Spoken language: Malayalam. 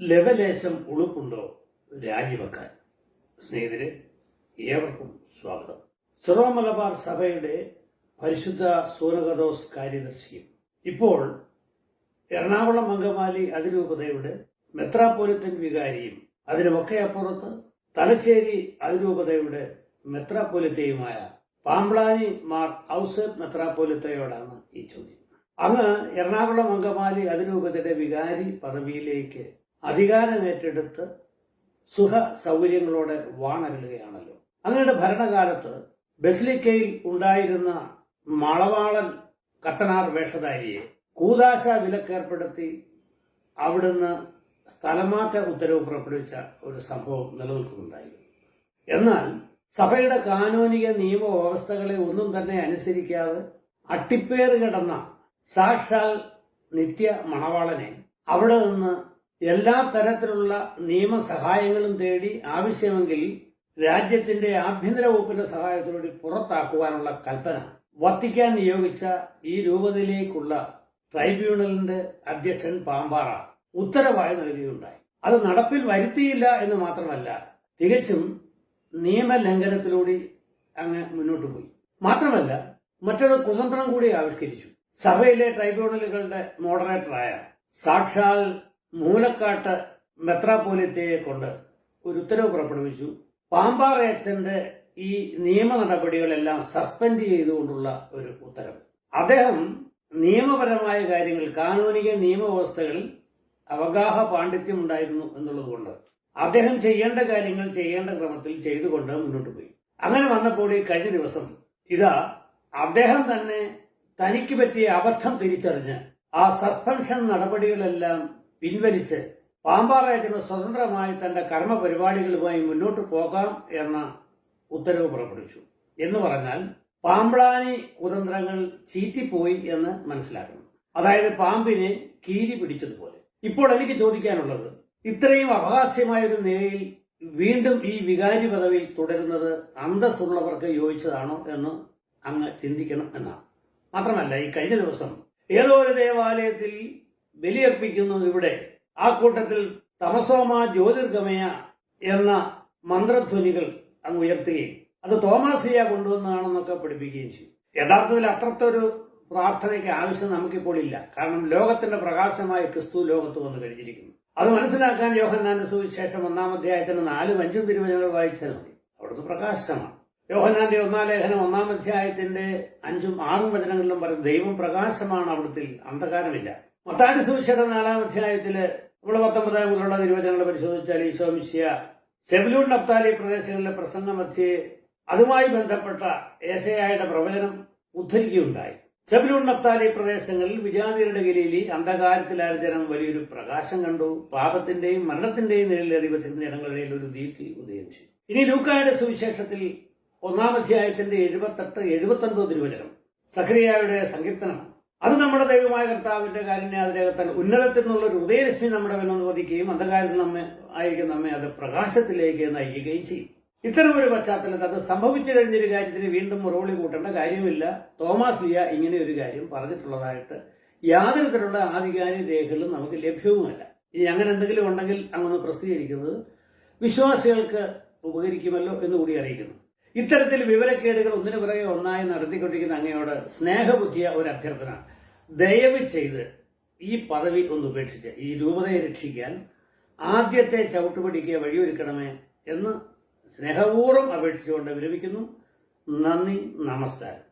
ലവലേശം ഉളുപ്പുണ്ടോ രാജിവെക്കാൻ? സ്നേഹിതരെ ഏവർക്കും സ്വാഗതം. സർവമലബാർ മലബാർ സഭയുടെ പരിശുദ്ധ സൂരകദോസ് കാര്യദർശിയും. ഇപ്പോൾ എറണാകുളം അങ്കമാലി അതിരൂപതയുടെ മെത്രാപോലിത്തൻ വികാരിയും അതിനുമൊക്കെ അപ്പുറത്ത് തലശ്ശേരി അതിരൂപതയുടെ മെത്രാപോലിത്തയുമായ പാമ്പ്ളാനി മാർ ഔസേപ്പ് മെത്രാപോലിത്തയോടാണ് ഈ ചോദ്യം. അങ്ങ് എറണാകുളം അങ്കമാലി അതിരൂപതയുടെ വികാരി പദവിയിലേക്ക് അധികാരമേറ്റെടുത്ത് സുഖ സൗകര്യങ്ങളോടെ വാണരുളുകയാണല്ലോ അങ്ങയുടെ ഭരണകാലത്ത് ബസ്ലിക്കയിൽ ഉണ്ടായിരുന്ന മളവാളൻ കത്തനാർ വേഷധാരിയെ കൂതാശ വിലക്കേർപ്പെടുത്തി അവിടുന്ന് സ്ഥലമാറ്റ ഉത്തരവ് പുറപ്പെടുവിച്ച ഒരു സംഭവം നിലനിൽക്കുന്നുണ്ടായിരുന്നു. എന്നാൽ സഭയുടെ കാനോനിക നിയമ വ്യവസ്ഥകളെ ഒന്നും തന്നെ അനുസരിക്കാതെ അട്ടിപ്പേറ് കിടന്ന സാക്ഷാൽ നിത്യ മണവാളനെ അവിടെ നിന്ന് എല്ലാ തരത്തിലുള്ള നിയമസഹായങ്ങളും തേടി ആവശ്യമെങ്കിൽ രാജ്യത്തിന്റെ ആഭ്യന്തര വകുപ്പിന്റെ സഹായത്തോടെ പുറത്താക്കുവാനുള്ള കൽപ്പന. വത്തിക്കാൻ നിയോഗിച്ച ഈ രൂപതയിലേക്കുള്ള ട്രൈബ്യൂണലിന്റെ അധ്യക്ഷൻ പാമ്പാറ ഉത്തരവായി നൽകുകയുണ്ടായി. അത് നടപ്പിൽ വരുത്തിയില്ല എന്ന് മാത്രമല്ല തികച്ചും നിയമലംഘനത്തിലൂടെ അങ്ങ് മുന്നോട്ട് പോയി. മാത്രമല്ല മറ്റൊരു കുതന്ത്രം കൂടി ആവിഷ്കരിച്ചു. സഭയിലെ ട്രൈബ്യൂണലുകളുടെ മോഡറേറ്ററായ സാക്ഷാൽ മൂലക്കാട്ട് മെത്രാപോലിത്തയെ കൊണ്ട് ഒരു ഉത്തരവ് പുറപ്പെടുവിച്ചു. പാമ്പാർ അച്ഛന്റെ ഈ നിയമ നടപടികളെല്ലാം സസ്പെൻഡ് ചെയ്തുകൊണ്ടുള്ള ഒരു ഉത്തരവ്. അദ്ദേഹം നിയമപരമായ കാര്യങ്ങൾ കാനൂനിക നിയമവ്യവസ്ഥകളിൽ അവഗാഹ പാണ്ഡിത്യം ഉണ്ടായിരുന്നു എന്നുള്ളതുകൊണ്ട് അദ്ദേഹം ചെയ്യേണ്ട കാര്യങ്ങൾ ചെയ്യേണ്ട ക്രമത്തിൽ ചെയ്തുകൊണ്ട് മുന്നോട്ട് പോയി. അങ്ങനെ വന്നപ്പോൾ ഈ കഴിഞ്ഞ ദിവസം ഇതാ അദ്ദേഹം തന്നെ തനിക്ക് പറ്റിയ അബദ്ധം തിരിച്ചറിഞ്ഞ് ആ സസ്പെൻഷൻ നടപടികളെല്ലാം പിൻവലിച്ച് പാമ്പാറയച്ചന് സ്വതന്ത്രമായി തന്റെ കർമ്മ പരിപാടികളുമായി മുന്നോട്ട് പോകാം എന്ന ഉത്തരവ് പുറപ്പെടുവിച്ചു. എന്ന് പറഞ്ഞാൽ പാമ്പ്ളാനി കുതന്ത്രങ്ങൾ ചീറ്റിപ്പോയി എന്ന് മനസ്സിലാക്കണം. അതായത് പാമ്പിനെ കീരി പിടിച്ചതുപോലെ. ഇപ്പോൾ എനിക്ക് ചോദിക്കാനുള്ളത് ഇത്രയും അപഹാസ്യമായ ഒരു നിലയിൽ വീണ്ടും ഈ വികാരി പദവിയിൽ തുടരുന്നത് അന്തസ്സുള്ളവർക്ക് യോജിച്ചതാണോ എന്ന് അങ്ങ് ചിന്തിക്കണം എന്നാണ്. മാത്രമല്ല ഈ കഴിഞ്ഞ ദിവസം ഏതോ ഒരു ദേവാലയത്തിൽ ബലിയർപ്പിക്കുന്നു ഇവിടെ. ആ കൂട്ടത്തിൽ തമസോമ ജ്യോതിർഗമയ എന്ന മന്ത്രധ്വനികൾ അങ്ങ് ഉയർത്തുകയും അത് തോമാസിയ കൊണ്ടുവന്നതാണെന്നൊക്കെ പഠിപ്പിക്കുകയും ചെയ്യും യഥാർത്ഥത്തിൽ അത്രത്തൊരു പ്രാർത്ഥനയ്ക്ക് ആവശ്യം നമുക്കിപ്പോൾ ഇല്ല. കാരണം ലോകത്തിന്റെ പ്രകാശമായ ക്രിസ്തു ലോകത്ത് വന്നു കഴിഞ്ഞിരിക്കുന്നു. അത് മനസ്സിലാക്കാൻ യോഹന്നാന്റെ സുവിശേഷം ഒന്നാം അധ്യായത്തിന് നാലും അഞ്ചും തിരുവചനങ്ങൾ വായിച്ചാൽ മതി. അവിടുന്ന് പ്രകാശമാണ്. യോഹന്നാന്റെ ഒന്നാം ലേഖനം ഒന്നാം അധ്യായത്തിന്റെ അഞ്ചും ആറും വചനങ്ങളിലും പറയും ദൈവം പ്രകാശമാണ് അവിടുത്തെ അന്ധകാരമില്ല. മത്താടി സുവിശേഷ നാലാം അധ്യായത്തിൽ നമ്മൾ പത്തൊമ്പതാം മുതലുള്ള തിരുവചനങ്ങൾ പരിശോധിച്ചാൽ ഈശോ മിശ്യ സെബിലൂൺ നപ്താലി പ്രദേശങ്ങളിലെ പ്രസംഗ മധ്യേ അതുമായി ബന്ധപ്പെട്ട ഏസയായുടെ പ്രവചനം ഉദ്ധരിക്കുകയുണ്ടായി. സെബിലൂൺ നപ്താലി പ്രദേശങ്ങളിൽ വിജാതിയുടെ ഗലിയിലി അന്ധകാരത്തിലായ ജനം വലിയൊരു പ്രകാശം കണ്ടു. പാപത്തിന്റെയും മരണത്തിന്റെയും നിഴലിൽ വസിക്കുന്ന ജനങ്ങളുടെ ഒരു ദീപ്തി ഉദയം ചെയ്തു. ഇനി ലൂക്കായുടെ സുവിശേഷത്തിൽ ഒന്നാം അധ്യായത്തിന്റെ എഴുപത്തെട്ട് എഴുപത്തൊൻപത് തിരുവചനം സഖറിയായുടെ സങ്കീർത്തനമാണ്. അത് നമ്മുടെ ദൈവമായ കർത്താവിന്റെ കാരുണ്യാതിരകത്താൽ ഉന്നതത്തിൽ നിന്നുള്ള ഒരു ഉദയരശ്മി നമ്മുടെ മേൽ അനുവദിക്കുകയും അന്ധകാരത്തിൽ നമ്മെ ആയിരിക്കും നമ്മെ അത് പ്രകാശത്തിലേക്ക് നയിക്കുകയും ചെയ്യും. ഇത്തരം ഒരു പശ്ചാത്തലത്തിൽ അത് സംഭവിച്ചു കഴിഞ്ഞൊരു കാര്യത്തിന് വീണ്ടും മുറവിളി കൂട്ടേണ്ട കാര്യമില്ല. തോമസ് ലിയ ഇങ്ങനെ ഒരു കാര്യം പറഞ്ഞിട്ടുള്ളതായിട്ട് യാതൊരു തരത്തിലുള്ള ആധികാരിക രേഖകളും നമുക്ക് ലഭ്യവുമല്ല. ഇനി അങ്ങനെ എന്തെങ്കിലും ഉണ്ടെങ്കിൽ അങ്ങനെ പ്രസിദ്ധീകരിക്കുന്നത് വിശ്വാസികൾക്ക് ഉപകരിക്കുമല്ലോ എന്ന് കൂടി അറിയിക്കുന്നു. ഇത്തരത്തിൽ വിവരക്കേടുകൾ ഒന്നിനു പുറകെ ഒന്നായി നടത്തിക്കൊണ്ടിരിക്കുന്ന അങ്ങയോട് സ്നേഹബുദ്ധിയ ഒരു അഭ്യർത്ഥന. ദയവ് ചെയ്ത് ഈ പദവി ഒന്ന് ഉപേക്ഷിച്ച് ഈ രൂപതയെ രക്ഷിക്കാൻ ആദ്യത്തെ ചവിട്ടുപടിക്ക് വഴിയൊരുക്കണമേ എന്ന് സ്നേഹപൂർവം അപേക്ഷിച്ചുകൊണ്ട് വിരമിക്കുന്നു. നന്ദി നമസ്കാരം.